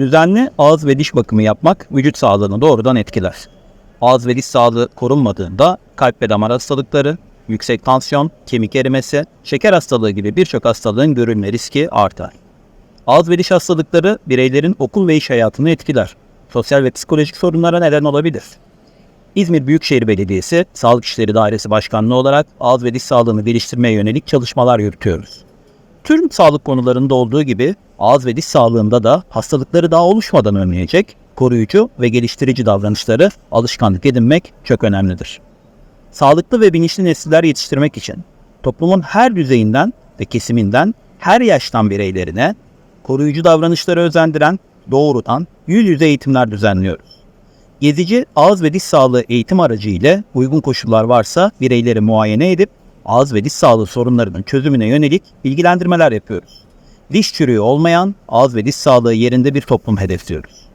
Düzenli ağız ve diş bakımı yapmak vücut sağlığını doğrudan etkiler. Ağız ve diş sağlığı korunmadığında kalp ve damar hastalıkları, yüksek tansiyon, kemik erimesi, şeker hastalığı gibi birçok hastalığın görülme riski artar. Ağız ve diş hastalıkları bireylerin okul ve iş hayatını etkiler. Sosyal ve psikolojik sorunlara neden olabilir. İzmir Büyükşehir Belediyesi Sağlık İşleri Dairesi Başkanlığı olarak ağız ve diş sağlığını geliştirmeye yönelik çalışmalar yürütüyoruz. Tüm sağlık konularında olduğu gibi ağız ve diş sağlığında da hastalıkları daha oluşmadan önleyecek koruyucu ve geliştirici davranışları alışkanlık edinmek çok önemlidir. Sağlıklı ve bilinçli nesiller yetiştirmek için toplumun her düzeyinden ve kesiminden her yaştan bireylerine koruyucu davranışları özendiren doğrudan yüz yüze eğitimler düzenliyoruz. Gezici ağız ve diş sağlığı eğitim aracı ile uygun koşullar varsa bireyleri muayene edip ağız ve diş sağlığı sorunlarının çözümüne yönelik bilgilendirmeler yapıyoruz. Diş çürüğü olmayan ağız ve diş sağlığı yerinde bir toplum hedefliyoruz.